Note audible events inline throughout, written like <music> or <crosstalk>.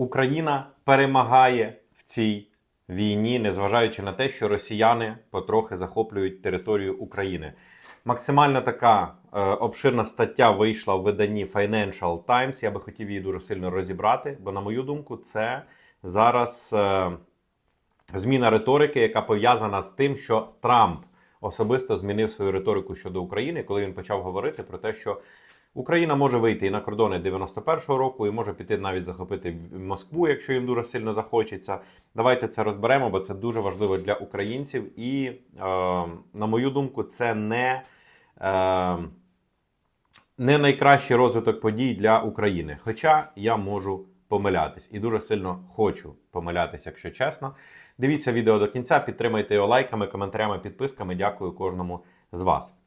Україна перемагає в цій війні, незважаючи на те, що росіяни потрохи захоплюють територію України. Максимально така е, обширна стаття вийшла в виданні Financial Times. Я би хотів її дуже сильно розібрати, бо, на мою думку, це зараз е, зміна риторики, яка пов'язана з тим, що Трамп особисто змінив свою риторику щодо України, коли він почав говорити про те, що Україна може вийти і на кордони 91-го року, і може піти навіть захопити Москву, якщо їм дуже сильно захочеться. Давайте це розберемо, бо це дуже важливо для українців. І, е, на мою думку, це не, е, не найкращий розвиток подій для України. Хоча я можу помилятись і дуже сильно хочу помилятись, якщо чесно. Дивіться відео до кінця, підтримайте його лайками, коментарями, підписками. Дякую кожному з вас.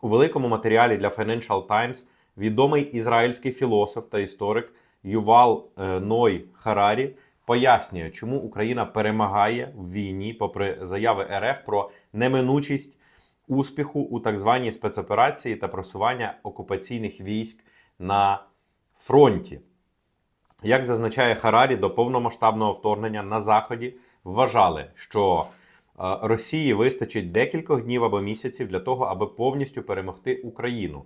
У великому матеріалі для Financial Times відомий ізраїльський філософ та історик Ювал е, Ной Харарі пояснює, чому Україна перемагає в війні, попри заяви РФ про неминучість успіху у так званій спецоперації та просування окупаційних військ на фронті. Як зазначає Харарі, до повномасштабного вторгнення на Заході вважали, що Росії вистачить декількох днів або місяців для того, аби повністю перемогти Україну.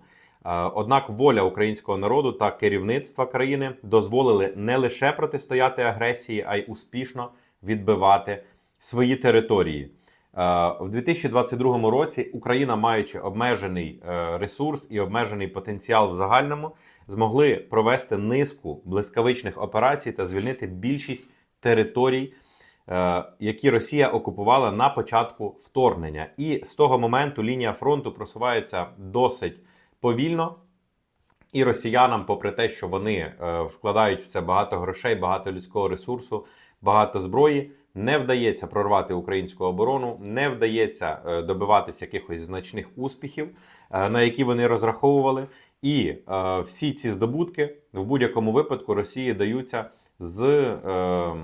Однак воля українського народу та керівництва країни дозволили не лише протистояти агресії, а й успішно відбивати свої території. В 2022 році Україна, маючи обмежений е, ресурс і обмежений потенціал в загальному, змогли провести низку блискавичних операцій та звільнити більшість територій, які Росія окупувала на початку вторгнення. І з того моменту лінія фронту просувається досить повільно. І росіянам, попри те, що вони е, вкладають в це багато грошей, багато людського ресурсу, багато зброї, не вдається прорвати українську оборону, не вдається е, добиватися якихось значних успіхів, е, на які вони розраховували. І е, всі ці здобутки в будь-якому випадку Росії даються з е,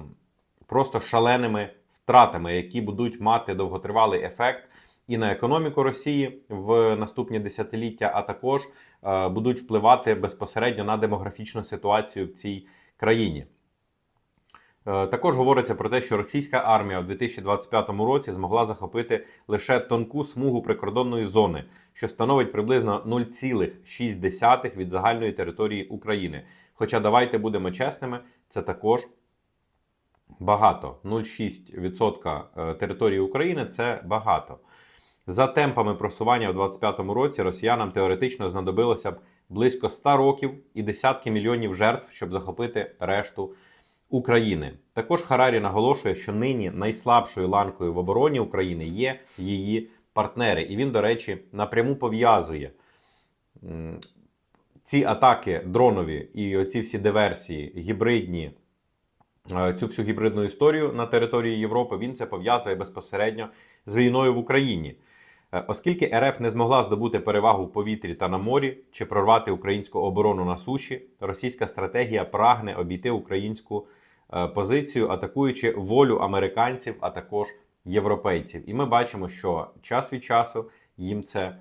просто шаленими втратами, які будуть мати довготривалий ефект і на економіку Росії в наступні десятиліття, а також е, будуть впливати безпосередньо на демографічну ситуацію в цій країні. Е, Також говориться про те, що російська армія в 2025 році змогла захопити лише тонку смугу прикордонної зони, що становить приблизно 0,6 від загальної території України. Хоча давайте будемо чесними, це також багато. 0,6% е, території України це багато. За темпами просування в 2025 році росіянам теоретично знадобилося б близько 100 років і десятки мільйонів жертв, щоб захопити решту України. Також Харарі наголошує, що нині найслабшою ланкою в обороні України є її партнери. І він, до речі, напряму пов'язує ці атаки дронові і оці всі диверсії, гібридні, цю всю гібридну історію на території Європи. Він це пов'язує безпосередньо з війною в Україні. Е, Оскільки РФ не змогла здобути перевагу в повітрі та на морі чи прорвати українську оборону на суші, російська стратегія прагне обійти українську е, позицію, атакуючи волю американців, а також європейців. І ми бачимо, що час від часу їм це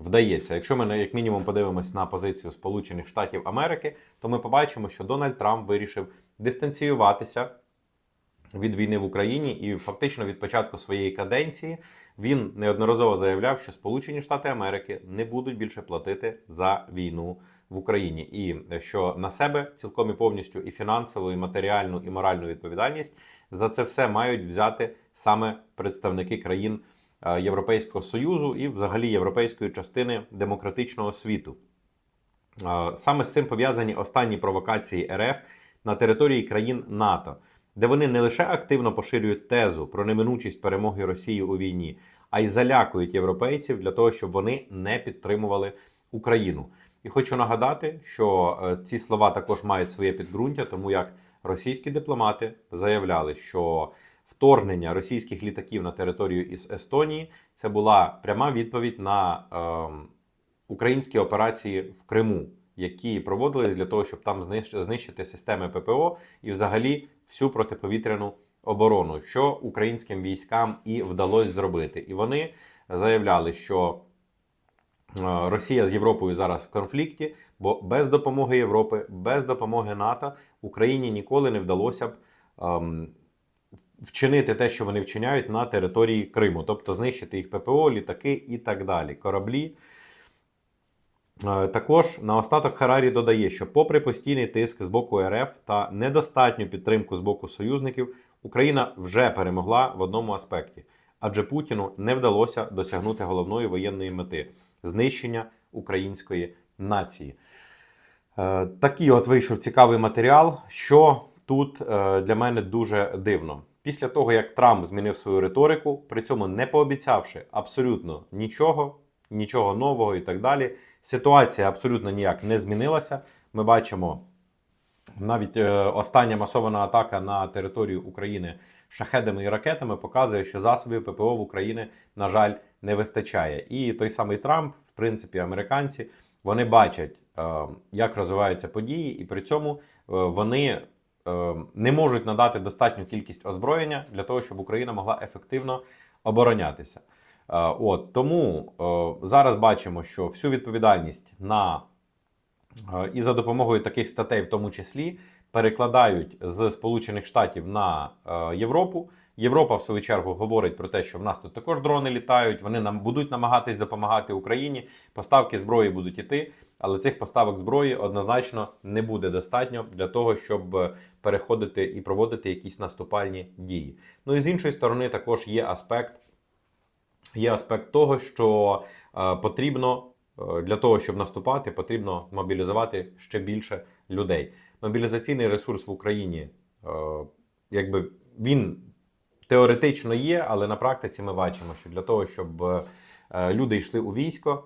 вдається. Якщо ми як мінімум подивимось на позицію Сполучених Штатів Америки, то ми побачимо, що Дональд Трамп вирішив дистанціюватися від війни в Україні, і фактично від початку своєї каденції він неодноразово заявляв, що Сполучені Штати Америки не будуть більше платити за війну в Україні, і що на себе цілком і повністю і фінансову, і матеріальну, і моральну відповідальність за це все мають взяти саме представники країн е, Європейського союзу і, взагалі, європейської частини демократичного світу. Е, Саме з цим пов'язані останні провокації РФ на території країн НАТО, де вони не лише активно поширюють тезу про неминучість перемоги Росії у війні, а й залякують європейців для того, щоб вони не підтримували Україну. І хочу нагадати, що е, ці слова також мають своє підґрунтя, тому як російські дипломати заявляли, що вторгнення російських літаків на територію із Естонії це була пряма відповідь на ем, українські операції в Криму, які проводились для того, щоб там знищити системи ППО і взагалі всю протиповітряну оборону, що українським військам і вдалося зробити. І вони заявляли, що Росія з Європою зараз в конфлікті, бо без допомоги Європи, без допомоги НАТО Україні ніколи не вдалося б ем, вчинити те, що вони вчиняють на території Криму, тобто знищити їх ППО, літаки і так далі. Кораблі. Е, Також наостаток Харарі додає, що, попри постійний тиск з боку РФ та недостатню підтримку з боку союзників, Україна вже перемогла в одному аспекті, адже Путіну не вдалося досягнути головної воєнної мети знищення української нації. Е, Такий от вийшов цікавий матеріал, що тут е, для мене дуже дивно. Після того, як Трамп змінив свою риторику, при цьому не пообіцявши абсолютно нічого, нічого нового і так далі, ситуація абсолютно ніяк не змінилася. Ми бачимо навіть е, остання масована атака на територію України шахедами і ракетами показує, що засобів ППО в Україні, на жаль, не вистачає. І той самий Трамп, в принципі, американці, вони бачать, е, як розвиваються події, і при цьому е, вони не можуть надати достатню кількість озброєння для того, щоб Україна могла ефективно оборонятися. Е, От тому е, зараз бачимо, що всю відповідальність на Е, і за допомогою таких статей, в тому числі, перекладають з Сполучених Штатів на Європу. Європа, в свою чергу, говорить про те, що в нас тут також дрони літають. Вони нам будуть намагатись допомагати Україні. Поставки зброї будуть іти, але цих поставок зброї однозначно не буде достатньо для того, щоб переходити і проводити якісь наступальні дії. Ну і з іншої сторони, також є аспект, є аспект того, що е, потрібно Е, Для того, щоб наступати, потрібно мобілізувати ще більше людей. Мобілізаційний ресурс в Україні, е, якби він теоретично є, але на практиці ми бачимо, що для того, щоб е, люди йшли у військо,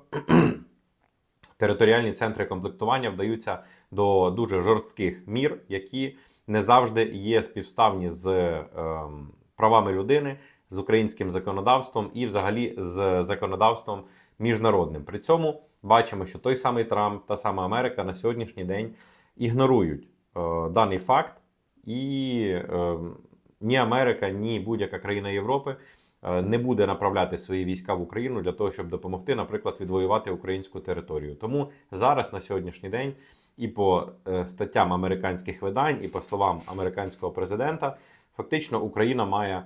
<clears throat> територіальні центри комплектування вдаються до дуже жорстких мір, які не завжди є співставні з ем, правами людини, з українським законодавством і, взагалі, з законодавством міжнародним. При цьому бачимо, що той самий Трамп, та сама Америка на сьогоднішній день ігнорують е, даний факт, і е, ні Америка, ні будь-яка країна Європи е, не буде направляти свої війська в Україну для того, щоб допомогти, наприклад, відвоювати українську територію. Тому зараз на сьогоднішній день. І по е, статтям американських видань, і по словам американського президента, фактично Україна має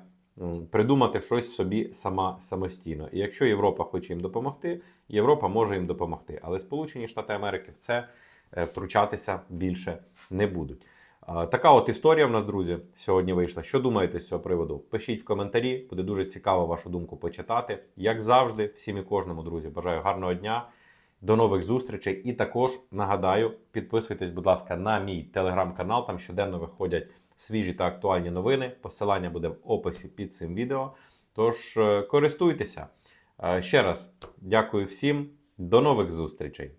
придумати щось собі сама самостійно. І якщо Європа хоче їм допомогти, Європа може їм допомогти. Але Сполучені Штати Америки в це е, втручатися більше не будуть. Така от історія в нас, друзі, сьогодні вийшла. Що думаєте з цього приводу? Пишіть в коментарі, буде дуже цікаво вашу думку почитати. Як завжди, всім і кожному, друзі, бажаю гарного дня. До нових зустрічей. І також нагадаю, підписуйтесь, будь ласка, на мій телеграм-канал. Там щоденно виходять свіжі та актуальні новини. Посилання буде в описі під цим відео. Тож е, користуйтеся. Е, Ще раз дякую всім. До нових зустрічей.